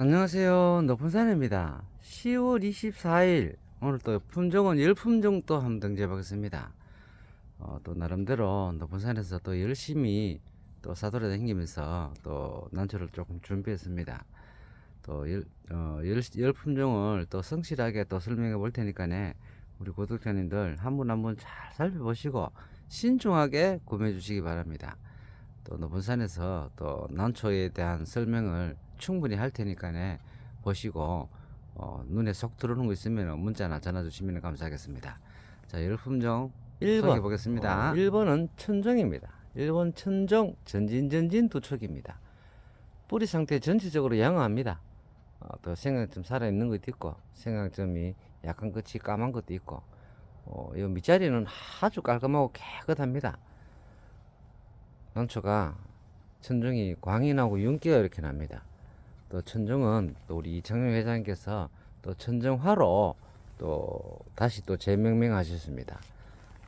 안녕하세요. 높은산입니다. 10월 24일 오늘 또 품종은 열품종 또 한번 등재해 보겠습니다. 어, 또 나름대로 높은산에서 또 열심히 또 사돌에 다니면서 또 난초를 조금 준비했습니다. 또 열, 어, 열, 열 품종을 또 성실하게 또 설명해 볼 테니까네 우리 구독자님들 한 분 한 분 잘 살펴보시고 신중하게 구매해 주시기 바랍니다. 또 높은 산에서 또 난초에 대한 설명을 충분히 할 테니까네 보시고 어, 눈에 쏙 들어오는 거 있으면 문자나 전화 주시면 감사하겠습니다. 자, 열품종 1번 소개해 보겠습니다. 1번은 천정입니다. 1번 천정 전진전진 두 촉입니다. 뿌리 상태 전체적으로 양호합니다. 어, 또 생강점 살아있는 것도 있고 생강점이 약간 끝이 까만 것도 있고 어, 이 밑자리는 아주 깔끔하고 깨끗합니다. 난초가 천정이 광이 나고 윤기가 이렇게 납니다. 또 천정은 또 우리 이창용 회장님께서 또 천정화로 또 다시 또 재명명하셨습니다.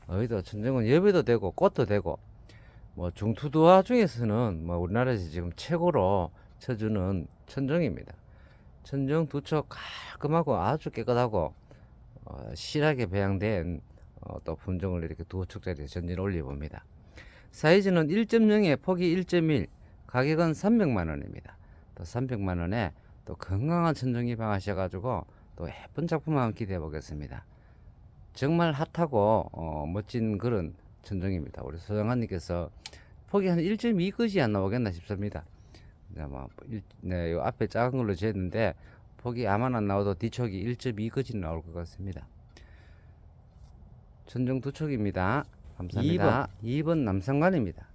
어이도 천정은 예배도 되고 꽃도 되고 뭐 중투도화 중에서는 뭐 우리나라에서 지금 최고로 쳐주는 천정입니다. 천정 두척 깔끔하고 아주 깨끗하고 어, 실하게 배양된 어, 또 품종을 이렇게 두 촉짜리 전진 올려봅니다. 사이즈는 1.0에 폭이 1.1, 가격은 300만 원입니다. 또 300만 원에 또 건강한 천정 입양하셔가지고 또 예쁜 작품 한번 기대해 보겠습니다. 정말 핫하고 어, 멋진 그런 천정입니다. 우리 소장관님께서 폭이 한 1.2까지 안 나오겠나 싶습니다. 뭐 일- 네, 요 앞에 작은 걸로 재는데 폭이 아만 안 나와도 뒤쪽이 1.2까지 나올 것 같습니다. 천정 두 촉입니다. 감사합니다. 2번, 2번 남성관입니다.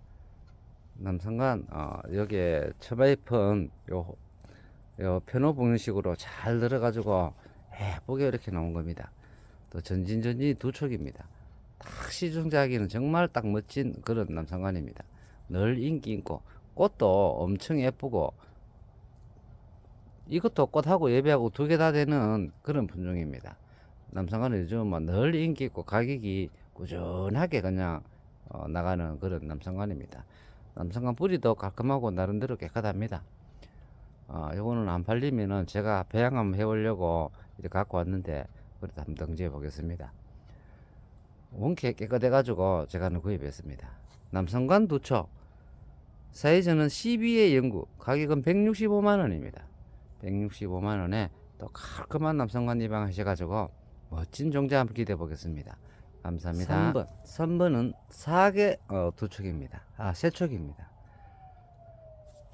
남성관 어, 여기에 처바이픈 요, 요 편호 복는식으로 잘 들어가지고 예쁘게 이렇게 나온 겁니다. 또 전진전진이 두 촉입니다. 딱 시중자하기는 정말 딱 멋진 그런 남성관입니다. 늘 인기 있고 꽃도 엄청 예쁘고 이것도 꽃하고 예배하고 두 개 다 되는 그런 품종입니다. 남성관은 요즘 뭐늘 인기 있고 가격이 꾸준하게 그냥 어, 나가는 그런 남성관입니다. 남성관 뿌리도 깔끔하고 나름대로 깨끗합니다. 어, 요거는 안 팔리면은 제가 배양 한번 해보려고 이렇게 갖고 왔는데 그래도 한번 등재해 보겠습니다. 원캐 깨끗해가지고 제가 하나 구입했습니다. 남성관 두촉 사이즈는 12의 연구 가격은 165만 원입니다. 165만 원에 또 깔끔한 남성관 입양하셔가지고 멋진 종자 한번 기대해 보겠습니다. 감사합니다. 3번. 3번은 4개 어, 두 촉입니다. 아, 세 촉입니다.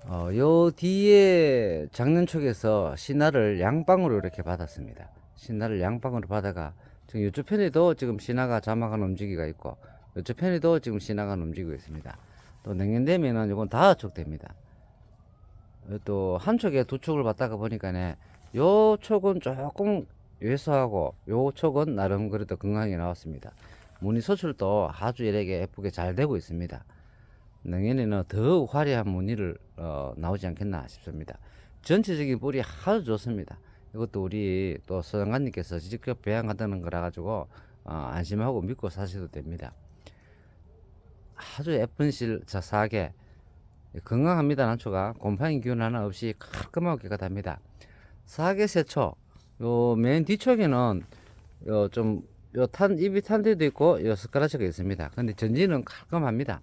어, 요 뒤에 작년 촉에서 신화를 양방으로 이렇게 받았습니다. 신화를 양방으로 받아가 지금 이쪽 편에도 지금 신화가 자막한 움직이가 있고 이쪽 편에도 지금 신화가 움직이고 있습니다. 또 내년 되면은 이건 다 촉 됩니다. 또한 촉에 두 촉을 받다가 보니까네 요 촉은 조금 왜소하고 요 촉은 나름 그래도 건강하게 나왔습니다. 무늬 소출도 아주 이렇게 예쁘게 잘 되고 있습니다. 내년에는 더욱 화려한 무늬를 어, 나오지 않겠나 싶습니다. 전체적인 뿌리 아주 좋습니다. 이것도 우리 또 소장관님께서 직접 배양하다는 거라 가지고 어, 안심하고 믿고 사셔도 됩니다. 아주 예쁜 실, 자, 사계. 건강합니다, 난초가. 곰팡이 균 하나 없이 깔끔하고 깨끗합니다. 사계 세초. 요 맨 뒤쪽에는 요 좀, 요 탄, 입이 탄 데도 있고, 요 스크라치가 있습니다. 근데 전진은 깔끔합니다.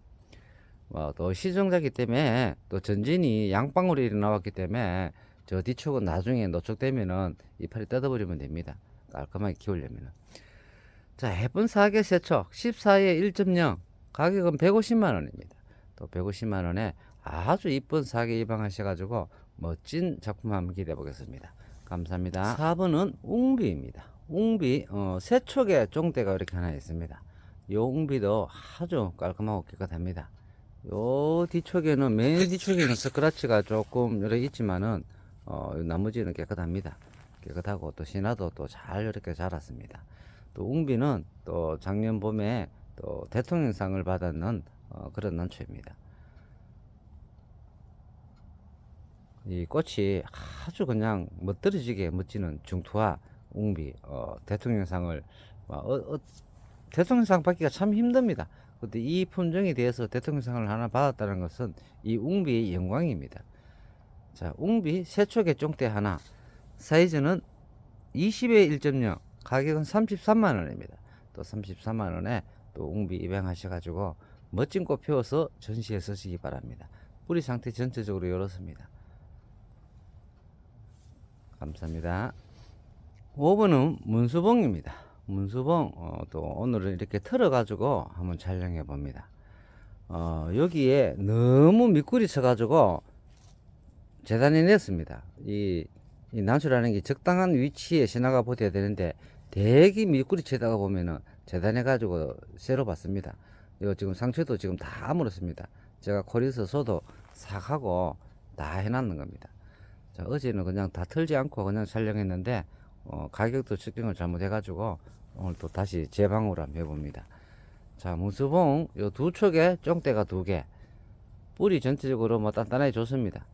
뭐, 또 시종자기 때문에 또 전진이 양방울이 이렇게 나왔기 때문에 저 뒤쪽은 나중에 노축되면은 이파리 뜯어버리면 됩니다. 깔끔하게 키우려면은. 자, 예쁜 사계 세척 14에 1.0 가격은 150만 원입니다. 또 150만 원에 아주 이쁜 사계 입양하셔 가지고 멋진 작품 한번 기대해 보겠습니다. 감사합니다. 4번은 웅비입니다. 웅비 어, 세척에 종대가 이렇게 하나 있습니다. 요 웅비도 아주 깔끔하고 깨끗합니다. 요 뒤쪽에는 맨 뒤쪽에는 스크라치가 조금 이렇게 있지만은 어, 나머지는 깨끗합니다. 깨끗하고 또 신화도 또 잘 이렇게 자랐습니다. 또 웅비는 또 작년 봄에 또 대통령상을 받았는 어, 그런 난초입니다. 이 꽃이 아주 그냥 멋들어지게 멋지는 중투화 웅비 어, 대통령상을 어, 어, 대통령상 받기가 참 힘듭니다. 근데 이 품종에 대해서 대통령상을 하나 받았다는 것은 이 웅비의 영광입니다. 자, 웅비 세촉의 쫑대 하나. 사이즈는 20에 1.0. 가격은 33만 원입니다. 또 33만 원에 또 웅비 입양하셔 가지고 멋진 꽃 피워서 전시에 쓰시기 바랍니다. 뿌리 상태 전체적으로 이렇습니다. 감사합니다. 5번은 문수봉입니다. 문수봉 어, 또 오늘은 이렇게 틀어 가지고 한번 촬영해 봅니다. 어, 여기에 너무 미꾸리 쳐 가지고 재단이 냈습니다. 이, 이 난수라는 게 적당한 위치에 지나가 버텨야 되는데 대기 미꾸리 치다가 보면은 재단해 가지고 새로 봤습니다. 이거 지금 상처도 지금 다 물었습니다. 제가 코리서 소도 싹 하고 다 해놨는 겁니다. 자, 어제는 그냥 다 털지 않고 그냥 촬영했는데 어, 가격도 측정을 잘못해가지고 오늘 또 다시 재방으로 한번 해봅니다. 자, 무수봉 요 두 촉에 쫑대가 두 개. 뿌리 전체적으로 뭐 단단하게 좋습니다.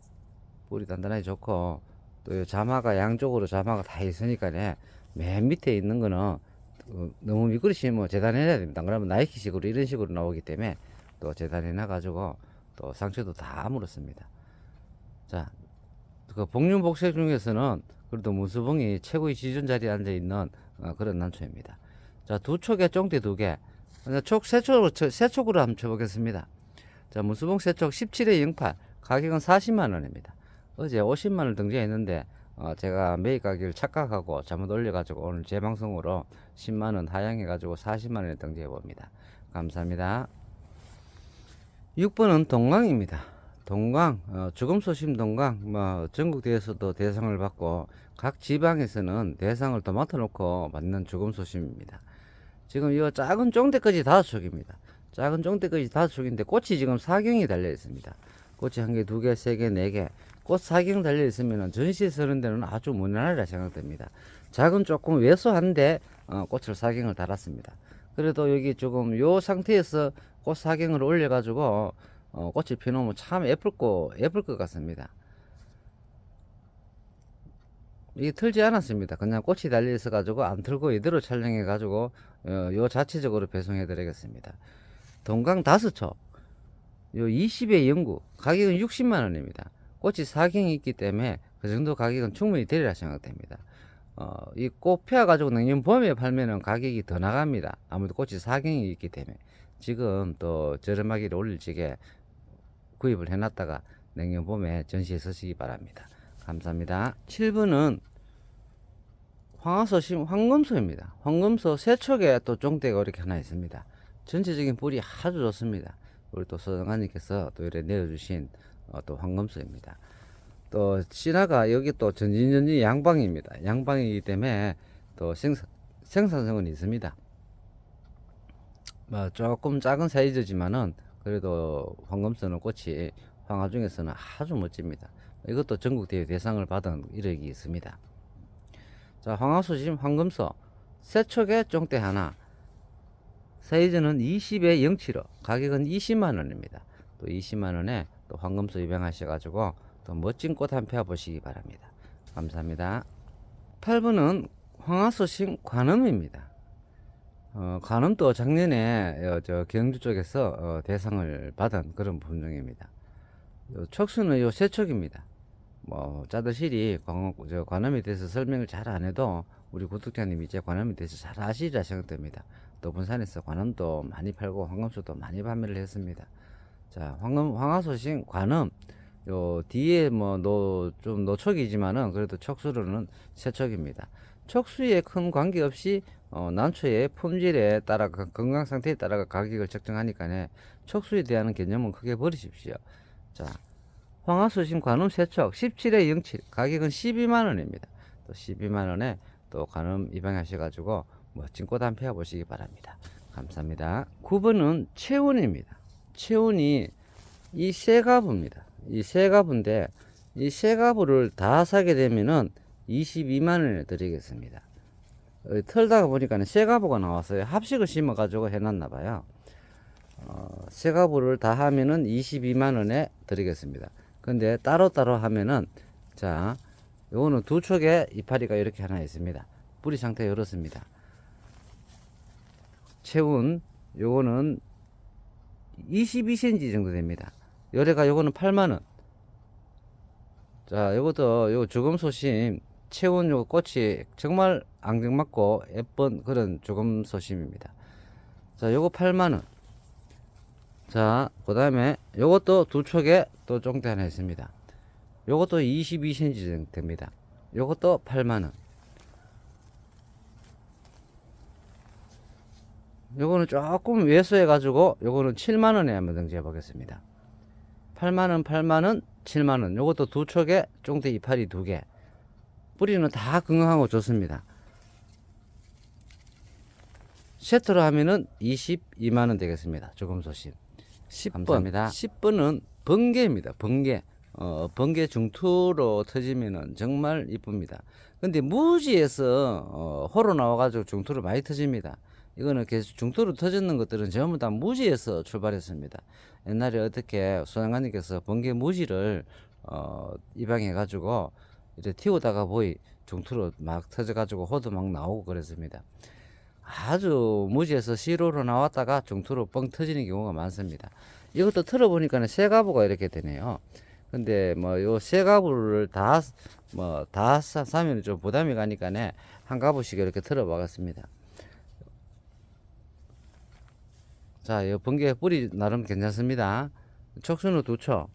뿌리 단단하게 좋고 또요 자마가 양쪽으로 자마가 다 있으니까네 맨 밑에 있는 거는 어, 너무 미끄러지면 뭐 재단해야 됩니다. 그러면 나이키식으로 이런 식으로 나오기 때문에 또 재단해 놔가지고 또 상처도 다 물었습니다. 자, 그 복륜복색 중에서는 그래도 무수봉이 최고의 지존 자리에 앉아 있는 어, 그런 난초입니다. 자, 두 촉에 쫑대 두 개. 촉, 세 촉으로, 쳐- 세 촉으로 한번 쳐보겠습니다. 자, 무수봉 세촉 17에 08. 가격은 40만 원입니다. 어제 50만 원 등재했는데, 어, 제가 매입 가격을 착각하고 잘못 올려가지고 오늘 재방송으로 10만원 하향해가지고 40만원에 등재해 봅니다. 감사합니다. 6번은 동강입니다. 동강, 어, 죽음 소심 동강, 뭐, 전국대회에서도 대상을 받고, 각 지방에서는 대상을 더 맡아놓고 받는 죽음 소심입니다. 지금 이 작은 쫑대까지 다섯 촉입니다. 작은 쫑대까지 다섯 촉인데 꽃이 지금 사경이 달려 있습니다. 꽃이 한 개, 두 개, 세 개, 네 개. 꽃 사경 달려 있으면 전시에 쓰는 데는 아주 무난하리라 생각됩니다. 작은 조금 왜소한데 어, 꽃을 사경을 달았습니다. 그래도 여기 조금 요 상태에서 꽃 사경을 올려가지고 어, 꽃이 피우면 참 예쁠 거 예쁠 것 같습니다. 이게 틀지 않았습니다. 그냥 꽃이 달려 있어 가지고 안 틀고 이대로 촬영해 가지고 어, 요 자체적으로 배송해 드리겠습니다. 동강 촉. 요 20의 연구 가격은 60만 원입니다. 꽃이 사경이 있기 때문에 그 정도 가격은 충분히 되리라 생각됩니다. 어, 이 꽃 피워 가지고 내년 봄에 팔면은 가격이 더 나갑니다. 아무래도 꽃이 사경이 있기 때문에 지금 또 저렴하기를 올릴 적에 구입을 해놨다가 내년 봄에 전시에 서시기 바랍니다. 감사합니다. 7번은 황화소심 황금소입니다. 황금소 세 촉에 또 쫑대가 이렇게 하나 있습니다. 전체적인 뿌리 아주 좋습니다. 우리 또 소장관님께서 또 이렇게 내려주신 어, 또 황금소입니다. 또 신화가 여기 또 전진전진 양방입니다. 양방이기 때문에 또 생산, 생산성은 있습니다. 뭐 조금 작은 사이즈지만은 그래도 황금소는 꽃이 황화 중에서는 아주 멋집니다. 이것도 전국 대회 대상을 받은 이력이 있습니다. 자, 황화수심 황금소 세척에 쫑대 하나 사이즈는 20에 075 가격은 20만 원입니다. 또 20만 원에 또 황금소 입양하셔 가지고 또 멋진 꽃 한 펴 보시기 바랍니다. 감사합니다. 8번은 황화수심 관음입니다. 어, 관음도 작년에 어, 저 경주 쪽에서 어, 대상을 받은 그런 품종입니다. 요 촉수는 요 세촉입니다. 뭐 짜드실이 관음에 대해서 설명을 잘 안 해도 우리 구독자님이 이제 관음에 대해서 잘 아시리라 생각됩니다. 또 분산에서 관음도 많이 팔고 황금수도 많이 판매를 했습니다. 자, 황금 황화소신 관음 요 뒤에 뭐 노 좀 노촉이지만은 그래도 촉수로는 세촉입니다. 촉수에 큰 관계 없이 어, 난초의 품질에 따라 그 건강 상태에 따라 가격을 책정하니까네 촉수에 대한 개념은 크게 버리십시오. 자, 황화수심 관음 세척 17에 07 가격은 12만 원입니다. 또 12만 원에 또 관음 입양하셔가지고 멋진 꽃 한 펴 보시기 바랍니다. 감사합니다. 9번은 체온입니다. 체온이 이 세 가부입니다. 이 세 가부인데 이 세 가부를 다 사게 되면은 22만 원에 드리겠습니다. 어, 털다가 보니까 세가부가 나왔어요. 합식을 심어가지고 해놨나 봐요. 어, 세가부를 다 하면은 22만 원에 드리겠습니다. 근데 따로따로 하면은 자, 요거는 두 촉에 이파리가 이렇게 하나 있습니다. 뿌리 상태 이렇습니다. 체운 요거는 22cm 정도 됩니다. 요래가 요거는 8만 원. 자, 자, 요것도 요 죽음 소심 채운 요 꽃이 정말 앙증맞고 예쁜 그런 죽음 소심입니다. 자, 요거 8만 원. 자, 그 다음에 요것도 두 촉에 또 쫑대 하나 있습니다. 요것도 22cm 정도 됩니다. 요것도 8만 원. 요거는 조금 왜소해 가지고 요거는 7만 원에 한번 등재해 보겠습니다. 8만 원, 8만 원, 7만 원. 요것도 두 촉에 쫑대 이파리 두 개. 뿌리는 다 건강하고 좋습니다. 세트로 하면은 22만 원 되겠습니다. 조금 소심. 10번. 감사합니다. 10번은 번개입니다. 번개. 어, 번개 중투로 터지면은 정말 이쁩니다. 근데 무지에서 어, 호로 나와가지고 중투로 많이 터집니다. 이거는 계속 중투로 터졌는 것들은 전부 다 무지에서 출발했습니다. 옛날에 어떻게 소장관님께서 번개 무지를 어, 입양해가지고 이제 튀우다가 보이 중투로 막 터져가지고 호도 막 나오고 그랬습니다. 아주 무지에서 시로로 나왔다가 중투로 뻥 터지는 경우가 많습니다. 이것도 틀어보니까는 세 가부가 이렇게 되네요. 근데 뭐요세 가부를 다 뭐 다 사면 좀 부담이 가니까네 한 가부씩 이렇게 틀어보겠습니다. 자, 요 번개 뿌리 나름 괜찮습니다. 촉수는 두 촉.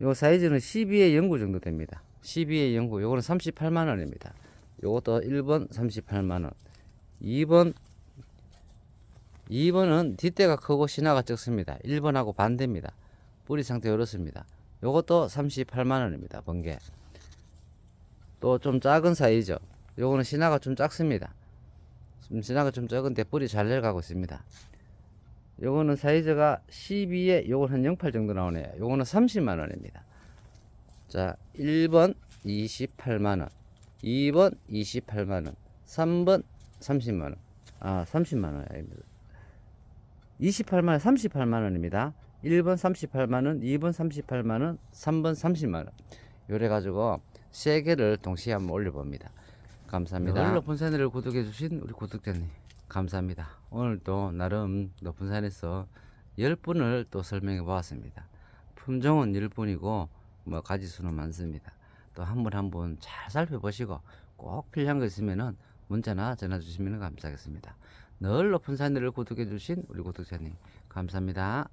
요 사이즈는 12에 09 정도 됩니다. 12에 09. 요거는 38만 원입니다. 요것도 1번 38만 원. 2번 2번은 뒷대가 크고 신화가 적습니다. 1번하고 반대입니다. 뿌리 상태 이렇습니다. 요것도 38만 원입니다. 번개. 또 좀 작은 사이즈. 요거는 신화가 좀 작습니다. 좀 신화가 좀 적은데 뿌리 잘 내려가고 있습니다. 요거는 사이즈가 12에 요건 한08 정도 나오네요. 요거는 30만 원입니다. 자, 1번 28만 원. 2번 28만 원. 3번 30만 원. 아, 30만 원 아닙니다. 28만 원, 38만 원입니다. 1번 38만 원, 2번 38만 원, 3번 30만 원. 요래 가지고 세 개를 동시에 한번 올려 봅니다. 감사합니다. 높은 산을 구독해 주신 우리 구독자님 감사합니다. 오늘도 나름 높은 산에서 10분을 또 설명해 보았습니다. 품종은 10분이고 뭐 가지수는 많습니다. 또 한 분 한 분 잘 살펴보시고 꼭 필요한 거 있으면은 문자나 전화 주시면 감사하겠습니다. 늘 높은 산을 구독해 주신 우리 구독자님 감사합니다.